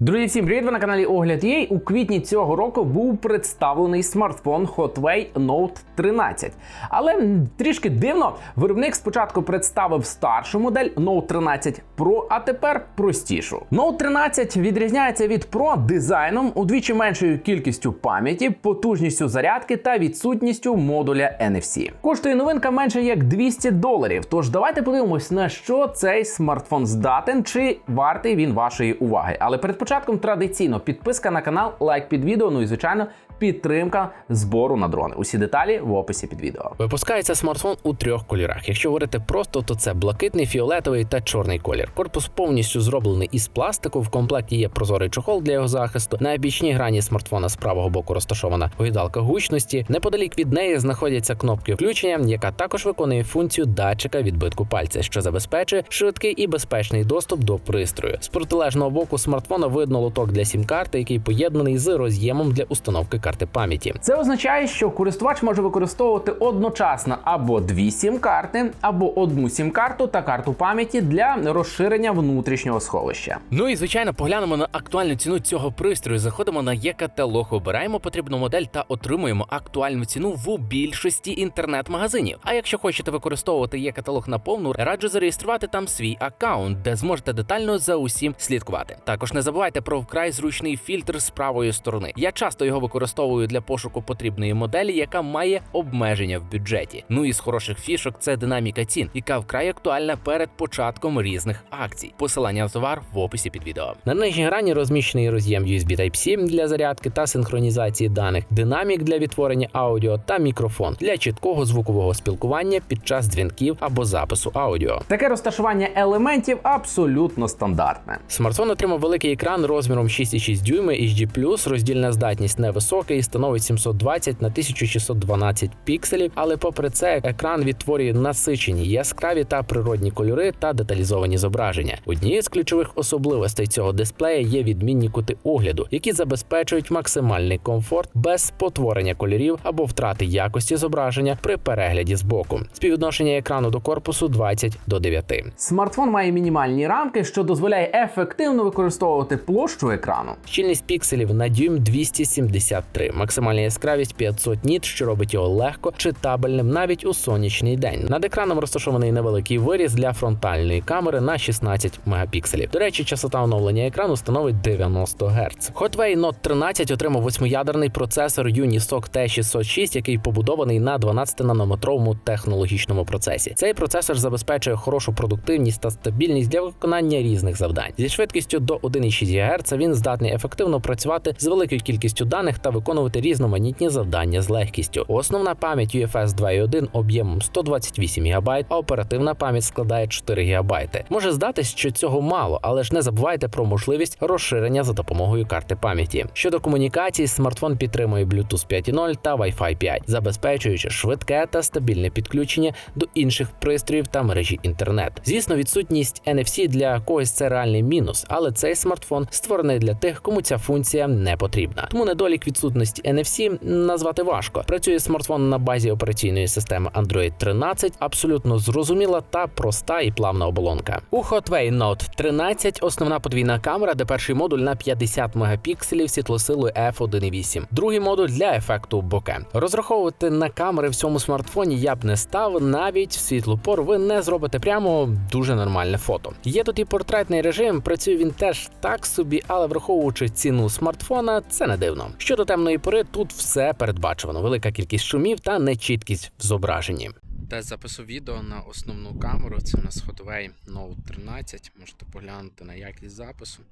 Друзі, всім привіт! Ви на каналі Огляд Єй. У квітні цього року був представлений смартфон Hotway Note 13. Але трішки дивно, виробник спочатку представив старшу модель Note 13 Pro, а тепер простішу. Note 13 відрізняється від Pro дизайном удвічі меншою кількістю пам'яті, потужністю зарядки та відсутністю модуля NFC. Коштує новинка менше як 200 доларів. Тож давайте подивимось, на що цей смартфон здатен, чи вартий він вашої уваги. Але перед початком традиційно підписка на канал, лайк під відео, ну і звичайно підтримка збору на дрони. Усі деталі в описі під відео. Випускається смартфон у трьох кольорах. Якщо говорити просто, то це блакитний, фіолетовий та чорний колір. Корпус повністю зроблений із пластику. В комплекті є прозорий чохол для його захисту. На бічній грані смартфона з правого боку розташована гойдалка гучності. Неподалік від неї знаходяться кнопки включення, яка також виконує функцію датчика відбитку пальця, що забезпечує швидкий і безпечний доступ до пристрою. З протилежного боку смартфона видно лоток для сім-карти, який поєднаний з роз'ємом для установки карти пам'яті. Це означає, що користувач може використовувати одночасно або дві сім-карти, або одну сім-карту та карту пам'яті для розширення внутрішнього сховища. Ну і звичайно, поглянемо на актуальну ціну цього пристрою. Заходимо на є-каталог, обираємо потрібну модель та отримуємо актуальну ціну в більшості інтернет-магазинів. А якщо хочете використовувати є-каталог на повну, раджу зареєструвати там свій аккаунт, де зможете детально за усім слідкувати. Також не забувайте про вкрай зручний фільтр з правої сторони. Я часто його використовую для пошуку потрібної моделі, яка має обмеження в бюджеті. Ну і з хороших фішок це динаміка цін, яка вкрай актуальна перед початком різних акцій. Посилання на товар в описі під відео. На нижній грані розміщений роз'єм USB Type-C для зарядки та синхронізації даних, динамік для відтворення аудіо та мікрофон для чіткого звукового спілкування під час дзвінків або запису аудіо. Таке розташування елементів абсолютно стандартне. Смартфон отримав великий екран розміром 6,6 дюйми HD+, роздільна здатність невисока і становить 720 на 1612 пікселів, але попри це екран відтворює насичені, яскраві та природні кольори та деталізовані зображення. Однією з ключових особливостей цього дисплея є відмінні кути огляду, які забезпечують максимальний комфорт без спотворення кольорів або втрати якості зображення при перегляді збоку. Співвідношення екрану до корпусу 20 до 9. Смартфон має мінімальні рамки, що дозволяє ефективно використовувати площу екрану. Щільність пікселів на дюйм 273, максимальна яскравість 500 ніт, що робить його легко читабельним навіть у сонячний день. Над екраном розташований невеликий виріз для фронтальної камери на 16 мегапікселів. До речі, частота оновлення екрану становить 90 Гц. Hotway Note 13 отримав восьмиядерний процесор Unisoc T606, який побудований на 12-нанометровому технологічному процесі. Цей процесор забезпечує хорошу продуктивність та стабільність для виконання різних завдань. Зі швидкістю до 1,6 ГГц він здатний ефективно працювати з великою кількістю даних та виконувати різноманітні завдання з легкістю. Основна пам'ять UFS 2.1 об'ємом 128 ГБ, а оперативна пам'ять складає 4 ГБ. Може здатись, що цього мало, але ж не забувайте про можливість розширення за допомогою карти пам'яті. Щодо комунікації, смартфон підтримує Bluetooth 5.0 та Wi-Fi 5, забезпечуючи швидке та стабільне підключення до інших пристроїв та мережі інтернет. Звісно, відсутність NFC для когось це реальний мінус, але цей смартфон створений для тих, кому ця функція не потрібна. Тому недолік відсутності NFC назвати важко. Працює смартфон на базі операційної системи Android 13, абсолютно зрозуміла та проста і плавна оболонка. У Hotway Note 13 основна подвійна камера, де перший модуль на 50 мегапікселів світлосилою f1.8, другий модуль для ефекту боке. Розраховувати на камери в цьому смартфоні я б не став, навіть в світлу пору ви не зробите прямо дуже нормальне фото. Є тут і портретний режим, працює він теж так собі, але враховуючи ціну смартфона, це не дивно. Щодо темної пори, тут все передбачено: велика кількість шумів та нечіткість в зображенні. Тест запису відео на основну камеру. Це у нас Hotway Note 13. Можете поглянути на якість запису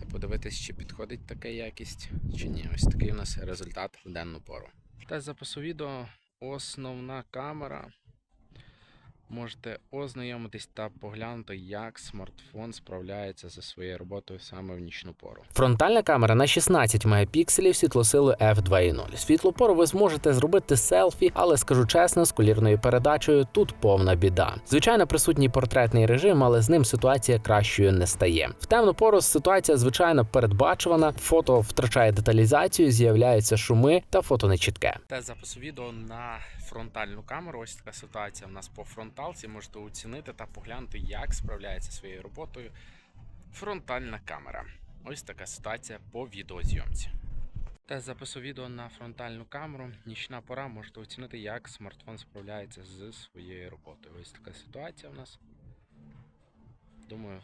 та подивитись, чи підходить така якість, чи ні. Ось такий у нас результат в денну пору. Тест запису відео, основна камера. Можете ознайомитись та поглянути, як смартфон справляється зі своєю роботою саме в нічну пору. Фронтальна камера на 16 мегапікселів світлосилою f2.0. Світлу пору ви зможете зробити селфі, але скажу чесно, з колірною передачею тут повна біда. Звичайно, присутній портретний режим, але з ним ситуація кращою не стає. В темну пору ситуація звичайно передбачувана. Фото втрачає деталізацію, з'являються шуми та фото нечітке. Тест запису відео на фронтальну камеру. Ось така ситуація в нас по фронталці. Можете оцінити та поглянути, як справляється своєю роботою фронтальна камера. Ось така ситуація по відеозйомці. Тест запису відео на фронтальну камеру. Нічна пора можете оцінити, як смартфон справляється з своєю роботою. Ось така ситуація у нас. Думаю,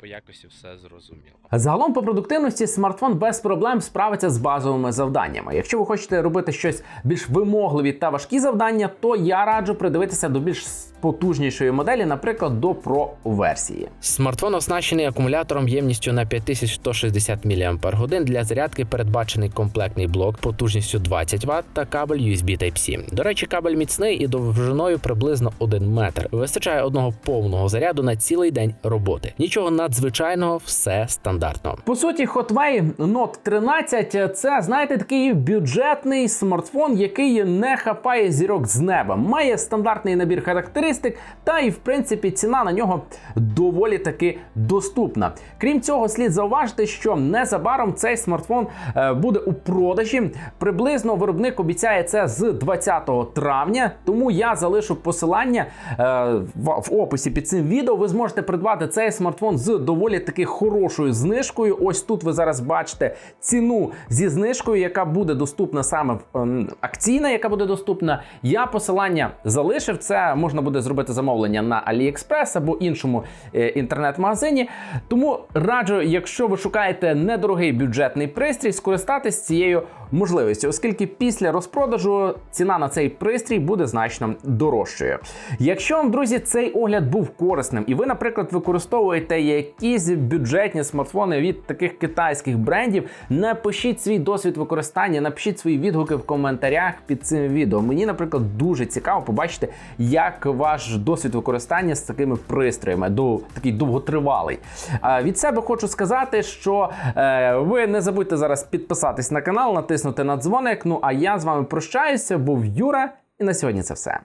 по якості все зрозуміло. Загалом по продуктивності смартфон без проблем справиться з базовими завданнями. Якщо ви хочете робити щось більш вимогливі та важкі завдання, то я раджу придивитися до більш потужнішої моделі, наприклад, до Pro версії. Смартфон оснащений акумулятором ємністю на 5160 мАч. Для зарядки передбачений комплектний блок потужністю 20 Вт та кабель USB Type-C. До речі, кабель міцний і довжиною приблизно 1 метр. Вистачає одного повного заряду на цілий день роботи. Нічого надзвичайного, все стандартно. По суті, Hotway Note 13 – це знаєте такий бюджетний смартфон, який не хапає зірок з неба. Має стандартний набір характеристик, та і в принципі ціна на нього доволі таки доступна. Крім цього, слід зауважити, що незабаром цей смартфон е, буде у продажі. Приблизно виробник обіцяє це з 20 травня. Тому я залишу посилання е, в описі під цим відео. Ви зможете придбати цей смартфон з доволі таки хорошою знижкою. Ось тут ви зараз бачите ціну зі знижкою, яка буде доступна саме в ем, акційна, яка буде доступна. Я посилання залишив. Це можна буде зробити замовлення на AliExpress або іншому е, інтернет-магазині. Тому раджу, якщо ви шукаєте недорогий бюджетний пристрій, скористатись цією можливістю, оскільки після розпродажу ціна на цей пристрій буде значно дорожчою. Якщо вам, друзі, цей огляд був корисним, і ви, наприклад, використовуєте якісь бюджетні смартфони від таких китайських брендів, напишіть свій досвід використання, напишіть свої відгуки в коментарях під цим відео. Мені, наприклад, дуже цікаво побачити, як ваш досвід використання з такими пристроями, до такий довготривалий. А від себе хочу сказати, що е, ви не забудьте зараз підписатись на канал, натиснути на дзвоник. Ну а я з вами прощаюся. Був Юра, і на сьогодні це все.